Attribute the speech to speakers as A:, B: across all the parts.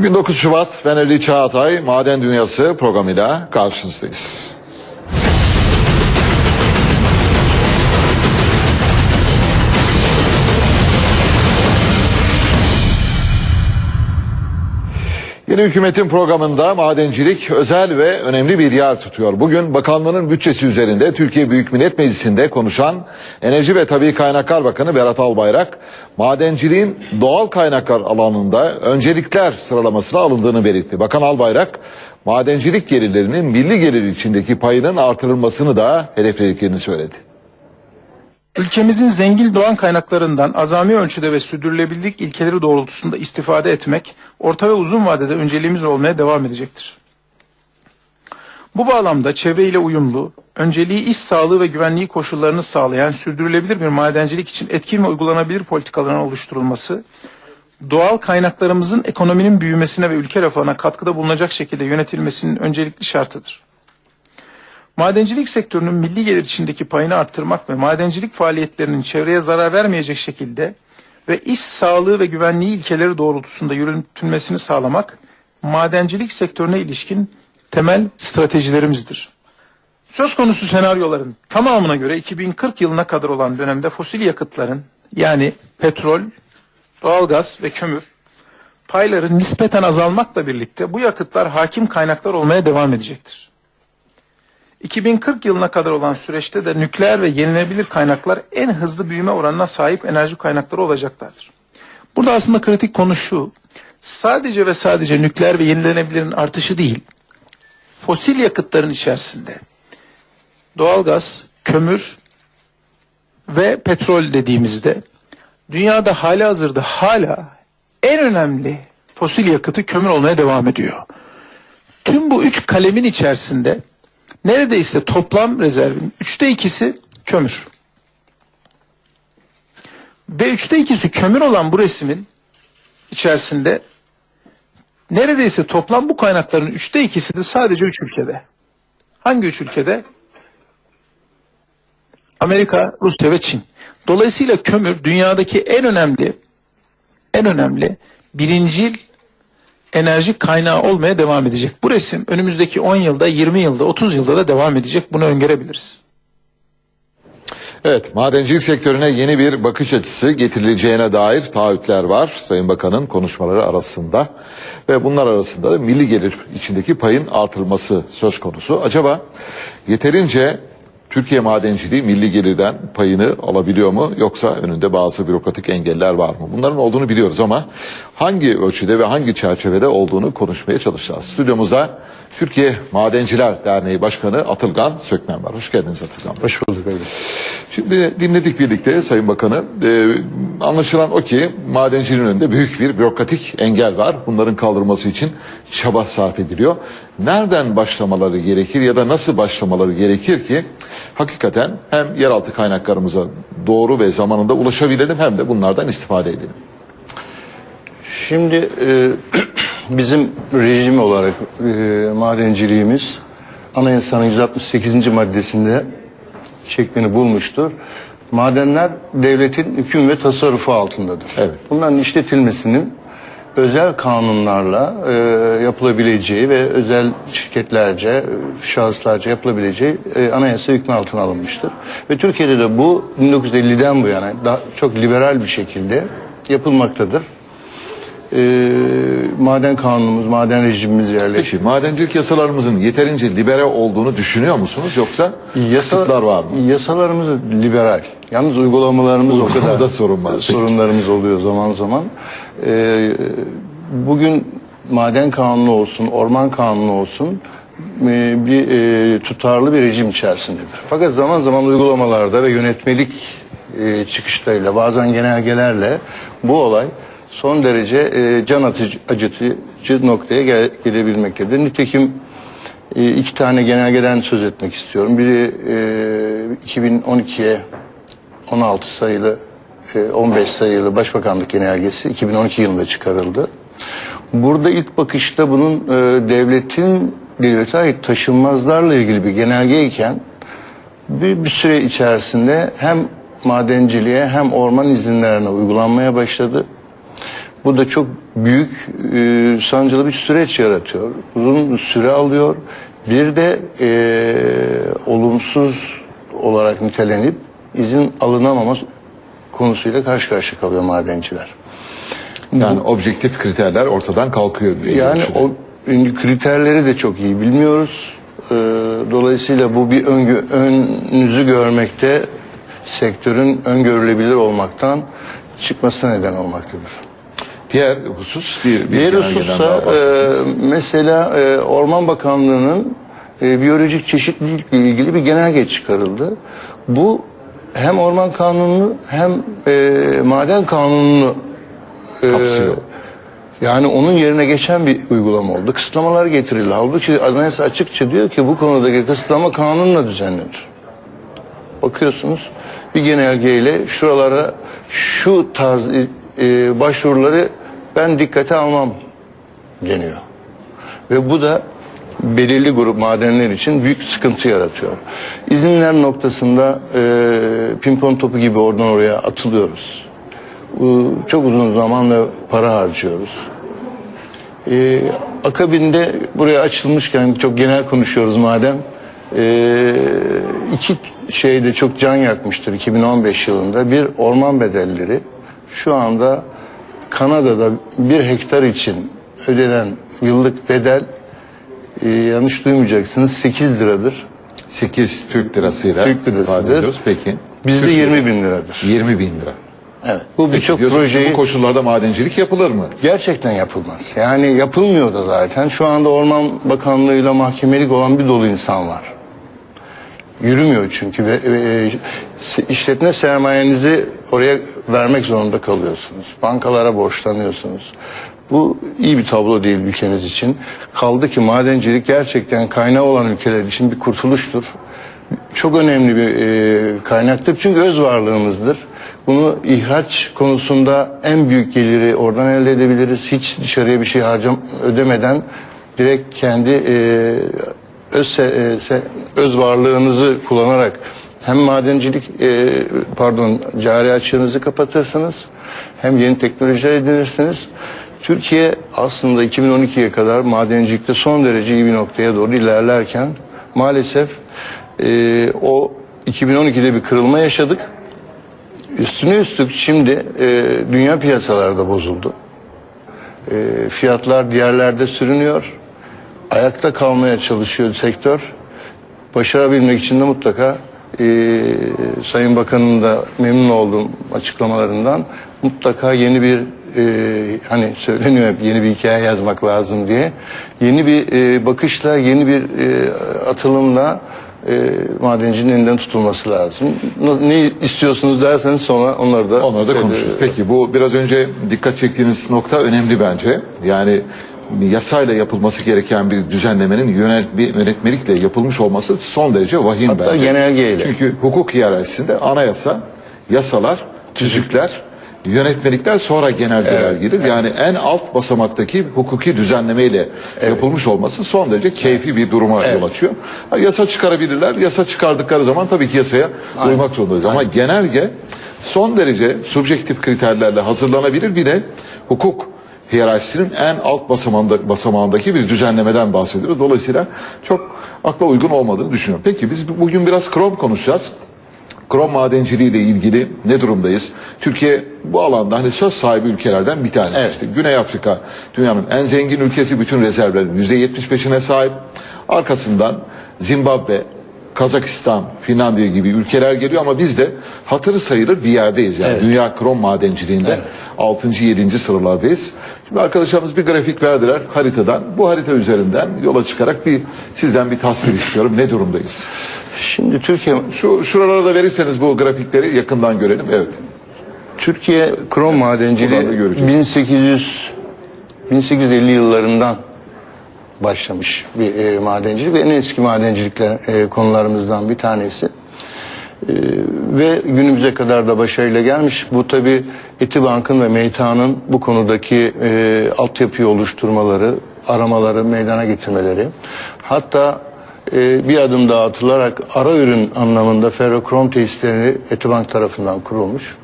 A: Bugün 9 Şubat, ben Ali Çağatay, Maden Dünyası programıyla karşınızdayız. Yeni hükümetin programında madencilik özel ve önemli bir yer tutuyor. Bugün bakanlığının bütçesi üzerinde Türkiye Büyük Millet Meclisi'nde konuşan Enerji ve Tabii Kaynaklar Bakanı Berat Albayrak, madenciliğin doğal kaynaklar alanında öncelikler sıralamasına alındığını belirtti. Bakan Albayrak, madencilik gelirlerinin milli gelir içindeki payının artırılmasını da hedeflediklerini söyledi.
B: Ülkemizin zengin doğan kaynaklarından azami ölçüde ve sürdürülebilirlik ilkeleri doğrultusunda istifade etmek, orta ve uzun vadede önceliğimiz olmaya devam edecektir. Bu bağlamda çevreyle uyumlu, önceliği iş sağlığı ve güvenliği koşullarını sağlayan sürdürülebilir bir madencilik için etkin ve uygulanabilir politikaların oluşturulması, doğal kaynaklarımızın ekonominin büyümesine ve ülke refahına katkıda bulunacak şekilde yönetilmesinin öncelikli şartıdır. Madencilik sektörünün milli gelir içindeki payını arttırmak ve madencilik faaliyetlerinin çevreye zarar vermeyecek şekilde ve iş sağlığı ve güvenliği ilkeleri doğrultusunda yürütülmesini sağlamak madencilik sektörüne ilişkin temel stratejilerimizdir. Söz konusu senaryoların tamamına göre 2040 yılına kadar olan dönemde fosil yakıtların yani petrol, doğalgaz ve kömür payları nispeten azalmakla birlikte bu yakıtlar hakim kaynaklar olmaya devam edecektir. 2040 yılına kadar olan süreçte de nükleer ve yenilenebilir kaynaklar en hızlı büyüme oranına sahip enerji kaynakları olacaklardır. Burada aslında kritik konu şu. Sadece ve sadece nükleer ve yenilenebilirin artışı değil, fosil yakıtların içerisinde doğalgaz, kömür ve petrol dediğimizde dünyada hali hazırda hala en önemli fosil yakıtı kömür olmaya devam ediyor. Tüm bu üç kalemin içerisinde neredeyse toplam rezervin üçte ikisi kömür. Ve üçte ikisi kömür olan bu resmin içerisinde neredeyse toplam bu kaynakların üçte ikisi de sadece üç ülkede. Hangi üç ülkede? Amerika, Rusya ve Çin. Dolayısıyla kömür dünyadaki en önemli en önemli birincil enerji kaynağı olmaya devam edecek. Bu resim önümüzdeki 10 yılda, 20 yılda, 30 yılda da devam edecek. Bunu öngörebiliriz.
A: Evet, madencilik sektörüne yeni bir bakış açısı getirileceğine dair taahhütler var Sayın Bakan'ın konuşmaları arasında. Ve bunlar arasında da milli gelir içindeki payın artırılması söz konusu. Acaba yeterince Türkiye madenciliği milli gelirden payını alabiliyor mu yoksa önünde bazı bürokratik engeller var mı? Bunların olduğunu biliyoruz ama hangi ölçüde ve hangi çerçevede olduğunu konuşmaya çalışacağız. Stüdyomuzda Türkiye Madenciler Derneği Başkanı Atılgan Sökmen var. Hoş geldiniz Atılgan Bey.
C: Hoş bulduk abi.
A: Şimdi dinledik birlikte Sayın Bakanı. Ee, anlaşılan o ki madenciliğin önünde büyük bir bürokratik engel var. Bunların kaldırılması için çaba sarf ediliyor. Nereden başlamaları gerekir ya da nasıl başlamaları gerekir ki hakikaten hem yeraltı kaynaklarımıza doğru ve zamanında ulaşabilelim hem de bunlardan istifade edelim.
C: Şimdi e, bizim rejim olarak e, madenciliğimiz anayasanın 168. maddesinde şeklini bulmuştur. Madenler devletin hüküm ve tasarrufu altındadır.
A: Evet.
C: Bunların işletilmesinin özel kanunlarla e, yapılabileceği ve özel şirketlerce, şahıslarca yapılabileceği e, anayasa hükmü altına alınmıştır. Ve Türkiye'de de bu 1950'den bu yana daha çok liberal bir şekilde yapılmaktadır. E, maden kanunumuz, maden rejimimiz yerleşti.
A: Peki madencilik yasalarımızın yeterince libere olduğunu düşünüyor musunuz yoksa kısıtlar var mı?
C: Yasalarımız liberal. Yalnız uygulamalarımız o kadar
A: sorun var.
C: Sorunlarımız oluyor zaman zaman. Ee, bugün maden kanunu olsun, orman kanunu olsun e, bir e, tutarlı bir rejim içerisindedir. Fakat zaman zaman uygulamalarda ve yönetmelik e, çıkışlarıyla bazen genelgelerle bu olay son derece e, can atıcı, acıtıcı noktaya gel, gelebilmektedir. Nitekim e, iki tane genelgeden söz etmek istiyorum. Biri e, 2012'ye 16 sayılı, e, 15 sayılı Başbakanlık Genelgesi 2012 yılında çıkarıldı. Burada ilk bakışta bunun e, devletin devlete ait taşınmazlarla ilgili bir genelgeyken bir, bir süre içerisinde hem madenciliğe hem orman izinlerine uygulanmaya başladı. Bu da çok büyük e, sancılı bir süreç yaratıyor. Uzun süre alıyor. Bir de e, olumsuz olarak nitelenip izin alınamama konusuyla karşı karşıya kalıyor madenciler.
A: Yani objektif kriterler ortadan kalkıyor.
C: Yani o kriterleri de çok iyi bilmiyoruz. Ee, dolayısıyla bu bir öngö, önünüzü görmekte sektörün öngörülebilir olmaktan çıkmasına neden olmaktadır.
A: Diğer husus bir, bir
C: Diğer husussa e, mesela e, Orman Bakanlığı'nın e, biyolojik çeşitlilikle ilgili bir genelge çıkarıldı. Bu hem Orman Kanunu hem e, Maden Kanunu'nu e,
A: Kapsıyor.
C: yani onun yerine geçen bir uygulama oldu. Kısıtlamalar getirildi. Halbuki anayasa açıkça diyor ki bu konudaki kısıtlama kanunla düzenlenir. Bakıyorsunuz bir genelgeyle şuralara şu tarz e, başvuruları ben dikkate almam deniyor. Ve bu da belirli grup madenler için büyük sıkıntı yaratıyor. İzinler noktasında e, pimpon topu gibi oradan oraya atılıyoruz. E, çok uzun zaman ve para harcıyoruz. E, akabinde buraya açılmışken çok genel konuşuyoruz madem. E, iki şeyde çok can yakmıştır 2015 yılında. Bir orman bedelleri şu anda Kanada'da bir hektar için ödenen yıllık bedel e, yanlış duymayacaksınız 8 liradır.
A: 8 Türk lirasıyla
C: Türk lirasıdır.
A: ifade ediyoruz. Peki.
C: Bizde
A: Türkiye'de
C: 20 bin liradır.
A: 20 bin lira.
C: Evet. Bu
A: Peki,
C: birçok
A: diyorsunuz ki
C: projeyi
A: Bu koşullarda madencilik yapılır mı?
C: gerçekten yapılmaz. Yani yapılmıyor da zaten. Şu anda Orman Bakanlığı'yla mahkemelik olan bir dolu insan var. Yürümüyor çünkü ve, se- işletme sermayenizi oraya vermek zorunda kalıyorsunuz. Bankalara borçlanıyorsunuz. Bu iyi bir tablo değil ülkemiz için. Kaldı ki madencilik gerçekten kaynağı olan ülkeler için bir kurtuluştur. Çok önemli bir e, kaynaktır çünkü öz varlığımızdır. Bunu ihraç konusunda en büyük geliri oradan elde edebiliriz. Hiç dışarıya bir şey harcam ödemeden direkt kendi e, öz e, se- öz varlığınızı kullanarak hem madencilik e, pardon cari açığınızı kapatırsınız hem yeni teknolojiler edinirsiniz. Türkiye aslında 2012'ye kadar madencilikte son derece iyi bir noktaya doğru ilerlerken maalesef e, o 2012'de bir kırılma yaşadık. Üstüne üstlük şimdi e, dünya piyasalarda bozuldu. E, fiyatlar diğerlerde sürünüyor. Ayakta kalmaya çalışıyor sektör. Başarabilmek için de mutlaka e, Sayın Bakan'ın da memnun olduğum açıklamalarından mutlaka yeni bir e, hani söyleniyor hep yeni bir hikaye yazmak lazım diye yeni bir e, bakışla yeni bir e, atılımla e, madencinin elinden tutulması lazım. Ne istiyorsunuz derseniz sonra onları da
A: Onları da konuşuruz. Peki bu biraz önce dikkat çektiğiniz nokta önemli bence. Yani yasayla yapılması gereken bir düzenlemenin yönet, bir yönetmelikle yapılmış olması son derece vahim
C: Hatta
A: bence.
C: genelgeyle.
A: Çünkü hukuk hiyerarşisinde anayasa, yasalar, tüzükler, yönetmelikler sonra genelgeler gelir. Yani en alt basamaktaki hukuki düzenlemeyle yapılmış olması son derece keyfi bir duruma yol açıyor. Yasa çıkarabilirler. Yasa çıkardıkları zaman tabii ki yasaya uymak zorundayız. Ama genelge son derece subjektif kriterlerle hazırlanabilir. Bir de hukuk hiyerarşisinin en alt basamağında, basamağındaki bir düzenlemeden bahsediyoruz. Dolayısıyla çok akla uygun olmadığını düşünüyorum. Peki biz bugün biraz krom konuşacağız. Krom madenciliği ile ilgili ne durumdayız? Türkiye bu alanda hani söz sahibi ülkelerden bir tanesi.
C: Evet.
A: İşte Güney Afrika dünyanın en zengin ülkesi bütün rezervlerin %75'ine sahip. Arkasından Zimbabwe, Kazakistan, Finlandiya gibi ülkeler geliyor ama biz de hatırı sayılır bir yerdeyiz. Yani
C: Evet.
A: dünya krom madenciliğinde 6. 7. sıralardayız. Şimdi arkadaşlarımız bir grafik verdiler haritadan. Bu harita üzerinden yola çıkarak bir sizden bir tasvir istiyorum. Ne durumdayız?
C: Şimdi Türkiye
A: Şu şuralara da verirseniz bu grafikleri yakından görelim. Evet.
C: Türkiye krom madenciliği
A: göreceğiz.
C: 1800 1850 yıllarından başlamış bir e, madencilik ve en eski madencilikler e, konularımızdan bir tanesi. E, ve günümüze kadar da başarıyla gelmiş. Bu tabi Etibank'ın ve Meytan'ın bu konudaki e, altyapıyı oluşturmaları, aramaları, meydana getirmeleri. Hatta e, bir adım daha atılarak ara ürün anlamında ferrokrom tesisleri Etibank tarafından kurulmuş.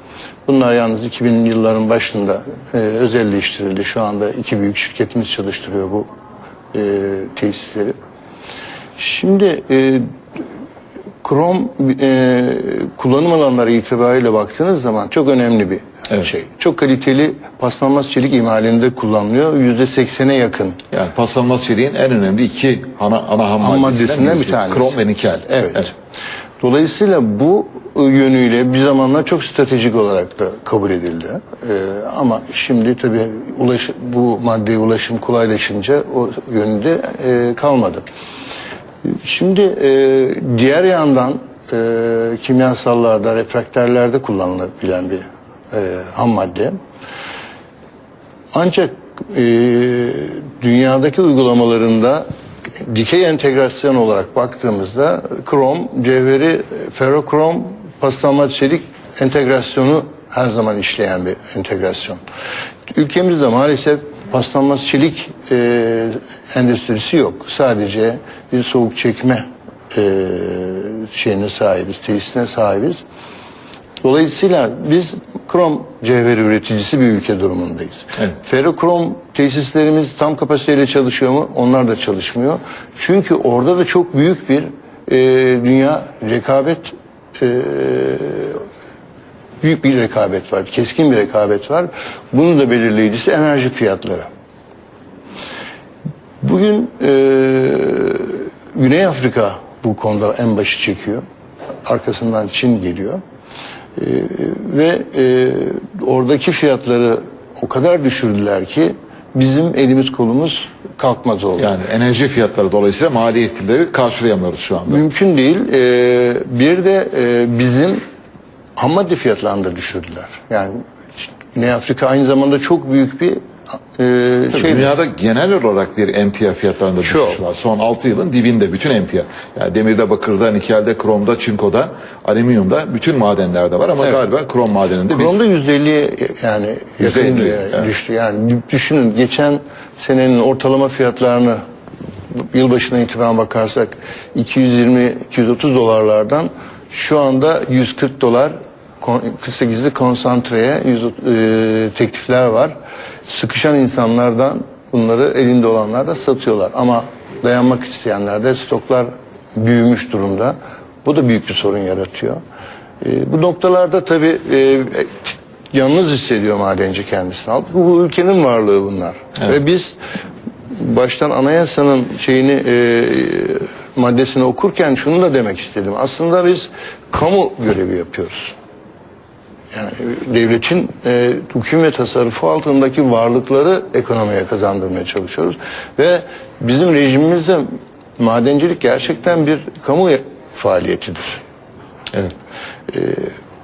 C: Bunlar yalnız 2000 yılların başında e, özelleştirildi. Şu anda iki büyük şirketimiz çalıştırıyor bu e, tesisleri. Şimdi e, krom e, kullanım alanları itibariyle baktığınız zaman çok önemli bir şey. Çok kaliteli paslanmaz çelik imalinde kullanılıyor. Yüzde seksene yakın.
A: Yani paslanmaz çeliğin en önemli iki ana, ana ham,
C: Ham
A: maddesinden
C: maddesinden bir tanesi.
A: Krom ve nikel.
C: Evet. Dolayısıyla bu yönüyle bir zamanlar çok stratejik olarak da kabul edildi. Ee, ama şimdi tabii ulaş, bu maddeye ulaşım kolaylaşınca o yönde e, kalmadı. Şimdi e, diğer yandan e, kimyasallarda, refraktörlerde kullanılabilen bir e, ham madde. Ancak e, dünyadaki uygulamalarında dikey entegrasyon olarak baktığımızda krom, cevheri, ferrokrom, paslanmaz çelik entegrasyonu her zaman işleyen bir entegrasyon. Ülkemizde maalesef paslanmaz çelik e, endüstrisi yok. Sadece bir soğuk çekme e, şeyine sahibiz, tesisine sahibiz. Dolayısıyla biz krom cevheri üreticisi bir ülke durumundayız.
A: Evet.
C: Ferrokrom tesislerimiz tam kapasiteyle çalışıyor mu? Onlar da çalışmıyor. Çünkü orada da çok büyük bir e, dünya rekabet e, büyük bir rekabet var. Keskin bir rekabet var. Bunun da belirleyicisi enerji fiyatları. Bugün e, Güney Afrika bu konuda en başı çekiyor. Arkasından Çin geliyor. E, ve e, oradaki fiyatları o kadar düşürdüler ki bizim elimiz kolumuz kalkmaz oldu.
A: Yani enerji fiyatları dolayısıyla maliyetleri karşılayamıyoruz şu anda.
C: Mümkün değil. E, bir de e, bizim ham madde fiyatlarını da düşürdüler. Yani Güney Afrika aynı zamanda çok büyük bir e,
A: Tabii
C: şey.
A: Dünyada genel olarak bir emtia fiyatlarında düşüş var. Son 6 yılın dibinde bütün emtia. Yani demirde, bakırda, nikelde, kromda, çinkoda, alüminyumda bütün madenlerde var ama galiba krom madeninde biz
C: Kromda yüzde elli yani
A: Yüzde
C: yakın
A: elli,
C: bir
A: evet.
C: düştü. Yani düşünün geçen senenin ortalama fiyatlarını yılbaşına itibaren bakarsak 220-230 dolarlardan şu anda 140 dolar kon- 48'li konsantreye yüz- e, teklifler var. Sıkışan insanlardan bunları elinde olanlar da satıyorlar. Ama dayanmak isteyenler de stoklar büyümüş durumda. Bu da büyük bir sorun yaratıyor. E, bu noktalarda tabii e, yalnız hissediyor madenci kendisini. Halbuki bu ülkenin varlığı bunlar. Ve biz baştan anayasanın şeyini e, maddesini okurken şunu da demek istedim. Aslında biz kamu görevi yapıyoruz. Yani devletin e, hüküm ve tasarrufu altındaki varlıkları ekonomiye kazandırmaya çalışıyoruz. Ve bizim rejimimizde madencilik gerçekten bir kamu faaliyetidir.
A: evet.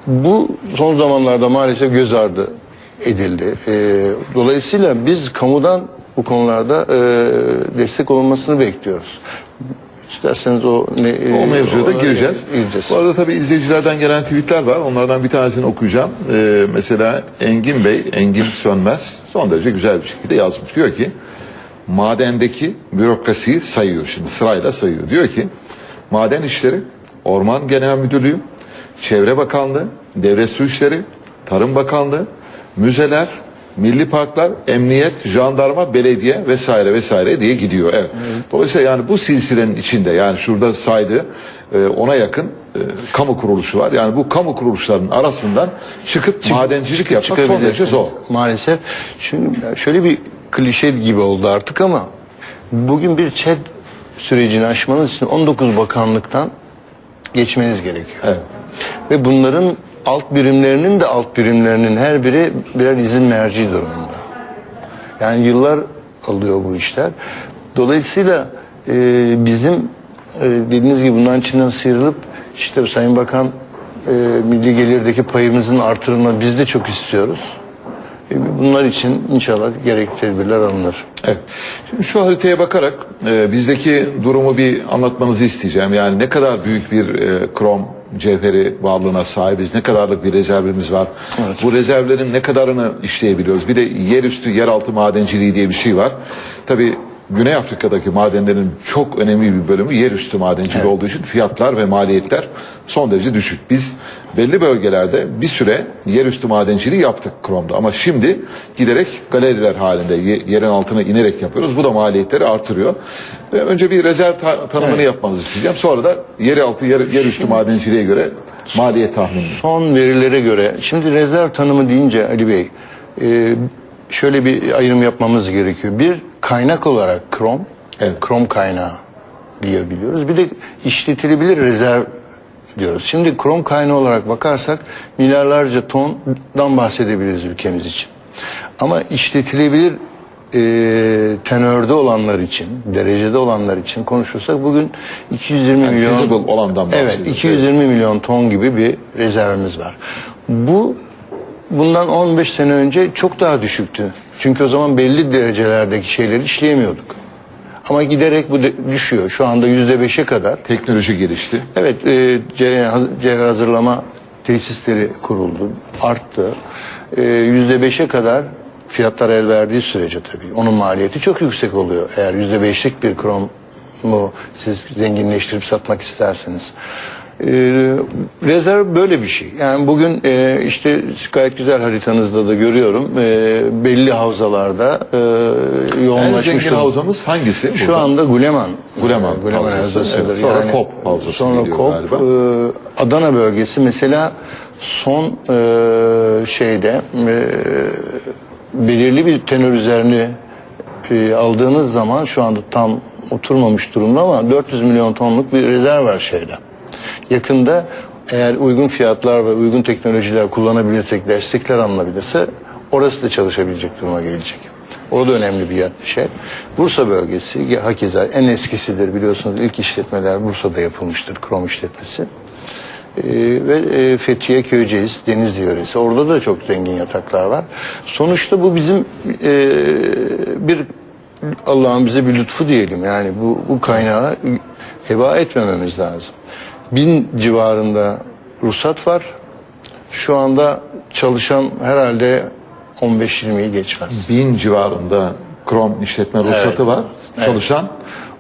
C: Bu son zamanlarda maalesef göz ardı edildi. Ee, dolayısıyla biz kamudan bu konularda e, destek olunmasını bekliyoruz. İsterseniz o ne,
A: O mevzuya da gireceğiz.
C: gireceğiz.
A: Bu arada tabii izleyicilerden gelen tweetler var. Onlardan bir tanesini okuyacağım. Ee, mesela Engin Bey, Engin Sönmez son derece güzel bir şekilde yazmış. Diyor ki madendeki bürokrasiyi sayıyor şimdi sırayla sayıyor. Diyor ki maden işleri, Orman Genel Müdürlüğü, Çevre Bakanlığı, Devlet Su İşleri, Tarım Bakanlığı, müzeler, milli parklar, emniyet, jandarma, belediye vesaire vesaire diye gidiyor. Evet. Dolayısıyla yani bu silsilenin içinde yani şurada saydığı e, ona yakın e, kamu kuruluşu var. Yani bu kamu kuruluşlarının arasından çıkıp madencilik yapmak son derece zor.
C: Maalesef. Çünkü şöyle bir klişe gibi oldu artık ama bugün bir ÇED sürecini aşmanız için 19 bakanlıktan geçmeniz gerekiyor.
A: Evet.
C: Ve bunların alt birimlerinin de alt birimlerinin her biri birer izin merci durumunda. Yani yıllar alıyor bu işler. Dolayısıyla e, bizim e, dediğiniz gibi bundan içinden sıyrılıp işte Sayın Bakan e, milli gelirdeki payımızın artırılmasını biz de çok istiyoruz. E, bunlar için inşallah gerekli tedbirler alınır.
A: Evet. Şimdi şu haritaya bakarak e, bizdeki durumu bir anlatmanızı isteyeceğim. Yani ne kadar büyük bir e, krom cevheri varlığına sahibiz, ne kadarlık bir rezervimiz var. Bu rezervlerin ne kadarını işleyebiliyoruz. Bir de yerüstü, yeraltı madenciliği diye bir şey var. Tabii Güney Afrika'daki madenlerin çok önemli bir bölümü yerüstü madenciliği olduğu için fiyatlar ve maliyetler son derece düşük. Biz belli bölgelerde bir süre yerüstü madenciliği yaptık kromda. Ama şimdi giderek galeriler halinde ye- yerin altına inerek yapıyoruz. Bu da maliyetleri artırıyor. Ve önce bir rezerv ta- tanımını yapmanızı isteyeceğim. Sonra da yeraltı, yer, yerüstü madenciliğe göre maliyet tahmini.
C: Son verilere göre, şimdi rezerv tanımı deyince Ali Bey, e, şöyle bir ayrım yapmamız gerekiyor. Bir kaynak olarak krom,
A: Evet.
C: krom kaynağı diyebiliyoruz. Bir de işletilebilir rezerv diyoruz. Şimdi krom kaynağı olarak bakarsak milyarlarca tondan bahsedebiliriz ülkemiz için. Ama işletilebilir e, tenörde olanlar için, derecede olanlar için konuşursak bugün 220
A: Yani
C: milyon
A: feasible olandan
C: Evet,
A: bahsediyoruz.
C: 220 milyon ton gibi bir rezervimiz var. Bu bundan 15 sene önce çok daha düşüktü. Çünkü o zaman belli derecelerdeki şeyleri işleyemiyorduk. Ama giderek bu düşüyor. Şu anda yüzde beşe kadar.
A: Teknoloji gelişti.
C: Evet, e, ce- cevher hazırlama tesisleri kuruldu, arttı. E, Yüzde beşe kadar fiyatlar el verdiği sürece tabii. Onun maliyeti çok yüksek oluyor. Eğer yüzde beşlik bir kromu siz zenginleştirip satmak isterseniz. E, rezerv böyle bir şey. Yani bugün e, işte gayet güzel haritanızda da görüyorum. E, belli havzalarda e,
A: En
C: yoğunlaşmış.
A: zengin
C: durumda.
A: havzamız hangisi?
C: Şu
A: burada?
C: anda Guleman.
A: Guleman
C: Guleman
A: havzası,
C: havzasıdır.
A: evet. Sonra Kop havzası
C: Sonra Kop,
A: galiba.
C: e, Adana bölgesi mesela son e, şeyde e, belirli bir tenör üzerine e, aldığınız zaman şu anda tam oturmamış durumda ama 400 milyon tonluk bir rezerv var şeyde. Yakında eğer uygun fiyatlar ve uygun teknolojiler kullanabilirsek, destekler alınabilirse orası da çalışabilecek duruma gelecek. O da önemli bir yer- şey. Bursa bölgesi hakeza en eskisidir biliyorsunuz ilk işletmeler Bursa'da yapılmıştır krom işletmesi. Ee, ve e, Fethiye Köyceğiz, Denizli yöresi. Orada da çok zengin yataklar var. Sonuçta bu bizim e, bir Allah'ın bize bir lütfu diyelim. Yani bu, bu kaynağı heba etmememiz lazım. Bin civarında ruhsat var. Şu anda çalışan herhalde 15-20'yi geçmez.
A: bin civarında krom işletme ruhsatı
C: Evet.
A: var. Çalışan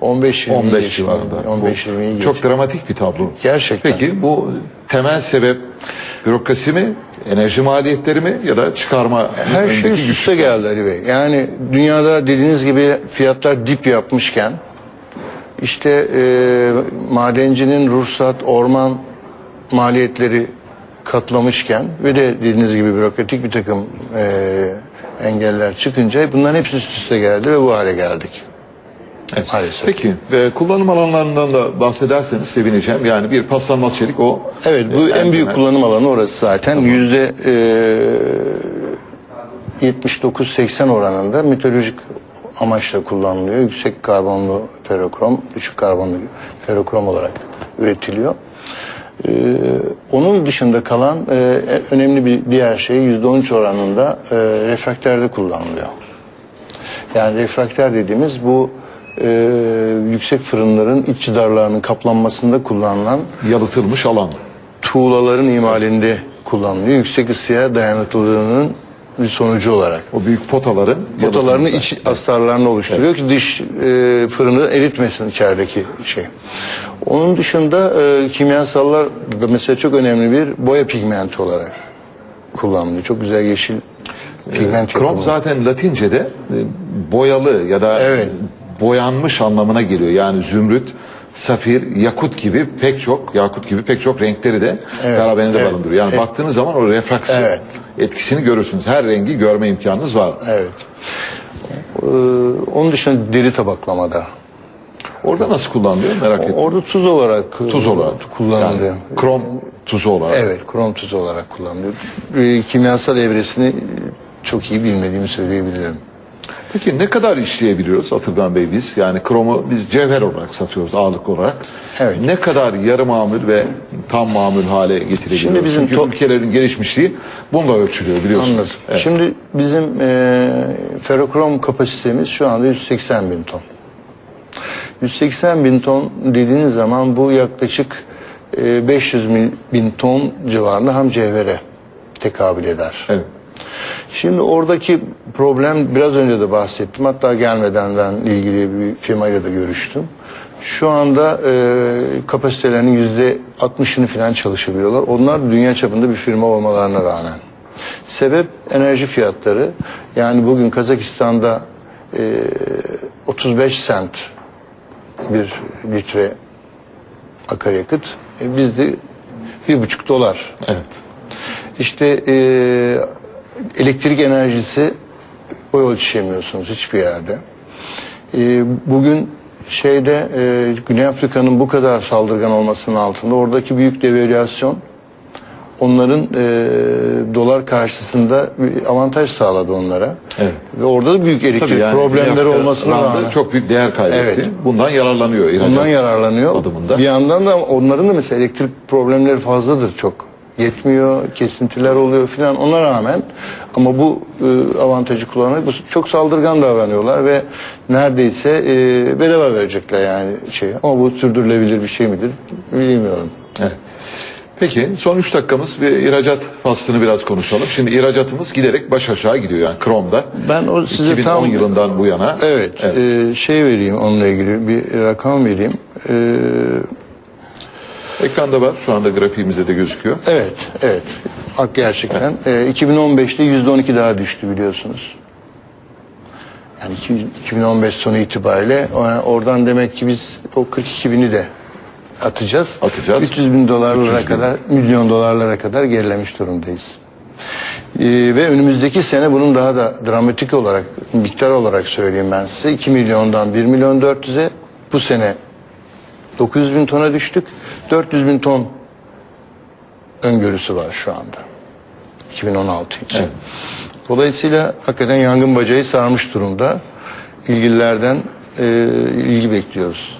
C: 15-20'yi
A: 15
C: geçmez.
A: civarında.
C: 15-20'yi
A: Bu çok dramatik bir tablo.
C: Gerçekten.
A: Peki bu temel sebep bürokrasi mi, enerji maliyetleri mi ya da çıkarma
C: Her şey üst üste geldi Ali Bey. Yani dünyada dediğiniz gibi fiyatlar dip yapmışken işte e, madencinin ruhsat, orman maliyetleri katlamışken ve de dediğiniz gibi bürokratik bir takım e, engeller çıkınca bunların hepsi üst üste geldi ve bu hale geldik. Maalesef.
A: Peki ve kullanım alanlarından da bahsederseniz sevineceğim. Yani bir paslanmaz çelik o.
C: Evet bu
A: e,
C: en büyük
A: temel.
C: kullanım alanı orası zaten. Yüzde e, 79-80 oranında meteorolojik amaçla kullanılıyor. Yüksek karbonlu ferrokrom, düşük karbonlu ferrokrom olarak üretiliyor. Ee, onun dışında kalan e, önemli bir diğer şey %13 oranında e, refrakterde kullanılıyor. Yani refraktör dediğimiz bu e, yüksek fırınların iç cidarlarının kaplanmasında kullanılan
A: yalıtılmış alan.
C: tuğlaların imalinde kullanılıyor. Yüksek ısıya dayanıklılığının bir sonucu olarak.
A: O büyük potaların
C: Potalarını iç astarlarını oluşturuyor ki dış e, fırını eritmesin içerideki şey. Onun dışında e, kimyasallar da mesela çok önemli bir boya pigmenti olarak kullanılıyor. Çok güzel yeşil pigment
A: Krom
C: yapımı.
A: zaten Latince'de e, boyalı ya da
C: Evet.
A: boyanmış anlamına geliyor. Yani zümrüt, safir, yakut gibi pek çok yakut gibi pek çok renkleri de
C: Evet,
A: beraberinde
C: evet,
A: barındırıyor. Yani
C: evet.
A: baktığınız zaman o refraksiyon
C: Evet.
A: etkisini görürsünüz. Her rengi görme imkanınız var.
C: Evet. Ee, onun dışında deri tabaklamada.
A: Orada nasıl kullanılıyor merak ettim.
C: Orada tuz olarak
A: Tuz olarak
C: kullanılıyor.
A: Yani krom tuzu olarak.
C: Evet, krom tuzu olarak kullanılıyor. Ee, kimyasal evresini çok iyi bilmediğimi söyleyebilirim.
A: Peki ne kadar işleyebiliyoruz Atılgan Bey biz? Yani kromu biz cevher olarak satıyoruz ağırlık olarak.
C: Evet.
A: Ne kadar yarı mamül ve tam mamül hale getirebiliyoruz?
C: Şimdi bizim
A: Çünkü ülkelerin gelişmişliği bununla ölçülüyor biliyorsunuz.
C: Anladım.
A: Evet.
C: Şimdi bizim e, ferrokrom kapasitemiz şu anda 180 bin ton. 180 bin ton dediğiniz zaman bu yaklaşık e, 500 mil- bin ton civarında ham cevhere tekabül eder.
A: Evet.
C: Şimdi oradaki problem biraz önce de bahsettim. Hatta gelmeden ben ilgili bir firmayla da görüştüm. Şu anda e, kapasitelerinin yüzde 60'ını falan çalışabiliyorlar. Onlar dünya çapında bir firma olmalarına rağmen. Sebep enerji fiyatları. Yani bugün Kazakistan'da e, 35 sent bir litre akaryakıt. E, bizde bir buçuk dolar.
A: Evet.
C: İşte e, elektrik enerjisi boy ölçüşemiyorsunuz hiçbir yerde. E, bugün şeyde e, Güney Afrika'nın bu kadar saldırgan olmasının altında oradaki büyük devalüasyon onların e, dolar karşısında bir avantaj sağladı onlara.
A: Evet.
C: Ve orada da büyük elektrik
A: Tabii yani
C: problemleri olmasına
A: rağmen çok büyük değer kaybetti.
C: Evet.
A: Bundan yararlanıyor.
C: Bundan yararlanıyor.
A: Adımında.
C: Bir yandan da onların da mesela elektrik problemleri fazladır çok. Yetmiyor, kesintiler oluyor filan ona rağmen ama bu e, avantajı kullanarak bu- çok saldırgan davranıyorlar ve neredeyse e, bedava verecekler yani şey. Ama bu sürdürülebilir bir şey midir bilmiyorum.
A: Evet. Peki son 3 dakikamız bir ihracat faslını biraz konuşalım. Şimdi ihracatımız giderek baş aşağı gidiyor yani Krom'da.
C: Ben o size
A: 2010
C: tam
A: yılından bu yana.
C: Evet, e, şey vereyim onunla ilgili bir rakam vereyim. E,
A: Ekranda var. Şu anda grafiğimizde de gözüküyor.
C: Evet, evet. Hak gerçekten. Ee, 2015'te %12 daha düştü biliyorsunuz. Yani iki- 2015 sonu itibariyle oradan demek ki biz o 42 bini de atacağız.
A: Atacağız.
C: 300 bin dolarlara
A: 300 bin.
C: kadar, milyon dolarlara kadar gerilemiş durumdayız. Ee, ve önümüzdeki sene bunun daha da dramatik olarak, miktar olarak söyleyeyim ben size. 2 milyondan 1 milyon 400'e bu sene 900 bin tona düştük. 400 bin ton öngörüsü var şu anda. 2016 için. Dolayısıyla hakikaten yangın bacayı sarmış durumda. İlgililerden e, ilgi bekliyoruz.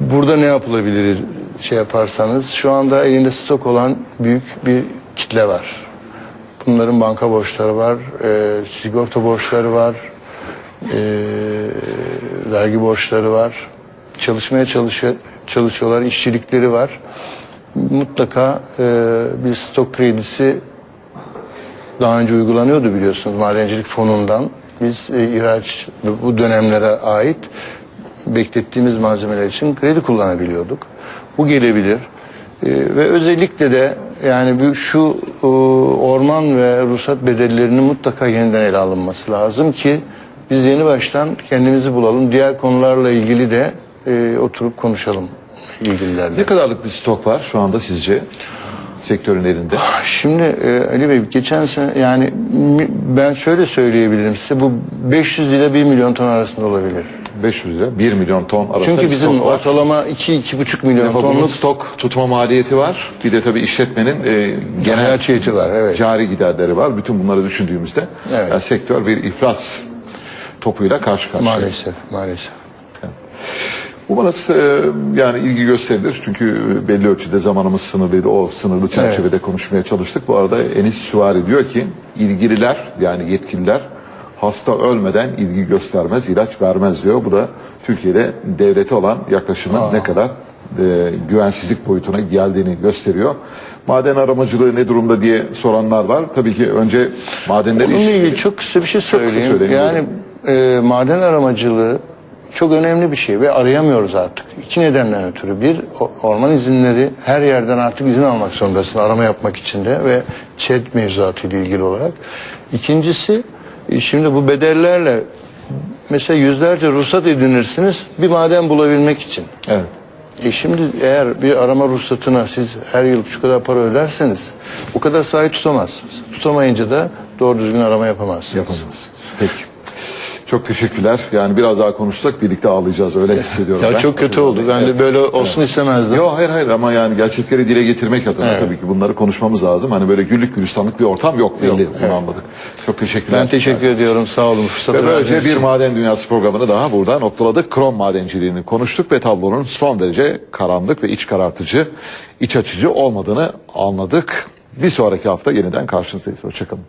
C: Burada ne yapılabilir şey yaparsanız şu anda elinde stok olan büyük bir kitle var. Bunların banka borçları var, e, sigorta borçları var, e, vergi borçları var. Çalışmaya çalışıyor, çalışıyorlar, işçilikleri var. Mutlaka e, bir stok kredisi daha önce uygulanıyordu biliyorsunuz madencilik fonundan. Biz e, ihraç bu dönemlere ait beklettiğimiz malzemeler için kredi kullanabiliyorduk. Bu gelebilir. E, ve özellikle de yani şu e, orman ve ruhsat bedellerinin mutlaka yeniden ele alınması lazım ki biz yeni baştan kendimizi bulalım. Diğer konularla ilgili de e, oturup konuşalım ilgililerle.
A: Ne kadarlık bir stok var şu anda sizce sektörün elinde?
C: Şimdi e, Ali Bey geçen sene yani mi- ben şöyle söyleyebilirim size bu 500 ile 1 milyon ton arasında olabilir.
A: 500 lira 1 milyon ton arasında
C: Çünkü
A: bir
C: bizim
A: stok var.
C: ortalama 2-2,5 milyon
A: bunun
C: tonluk
A: stok tutma maliyeti var. Bir de tabii işletmenin e, genel
C: hayatiyeti var. Evet.
A: cari giderleri var. Bütün bunları düşündüğümüzde
C: Evet.
A: yani sektör bir iflas topuyla karşı karşıya.
C: Maalesef, maalesef.
A: Umarız e, yani ilgi gösterilir çünkü belli ölçüde zamanımız sınırlıydı. O sınırlı çerçevede konuşmaya çalıştık. Bu arada Enis Süvari diyor ki ilgililer yani yetkililer hasta ölmeden ilgi göstermez, ilaç vermez diyor. Bu da Türkiye'de devlete olan yaklaşımın ne kadar e, güvensizlik boyutuna geldiğini gösteriyor. Maden aramacılığı ne durumda diye soranlar var. Tabii ki önce madenleri
C: Bununla ilgili çok kısa bir şey söyleyeyim.
A: söyleyin,
C: yani e, maden aramacılığı çok önemli bir şey ve arayamıyoruz artık. İki nedenden ötürü. Bir, orman izinleri her yerden artık izin almak zorundasın arama yapmak için de ve ÇED mevzuatı ile ilgili olarak. İkincisi, e, şimdi bu bedellerle mesela yüzlerce ruhsat edinirsiniz bir maden bulabilmek için.
A: Evet.
C: E şimdi eğer bir arama ruhsatına siz her yıl şu kadar para öderseniz o kadar sahip tutamazsınız. Tutamayınca da doğru düzgün arama yapamazsınız.
A: Yapamazsınız. Peki. Çok teşekkürler. Yani biraz daha konuşsak birlikte ağlayacağız öyle hissediyorum
C: Ya
A: ben.
C: çok kötü oldu. Ben de böyle olsun istemezdim.
A: Yok hayır hayır ama yani gerçekleri dile getirmek adına tabii ki bunları konuşmamız lazım. Hani böyle güllük gülistanlık bir ortam yok belli. Bunu anladık. Çok teşekkürler.
C: Ben teşekkür ediyorum. Sağ olun. Fırsatı
A: Ve böylece bir maden dünyası programını daha burada noktaladık. Krom madenciliğini konuştuk ve tablonun son derece karanlık ve iç karartıcı, iç açıcı olmadığını anladık. Bir sonraki hafta yeniden karşınızdayız. Hoşçakalın.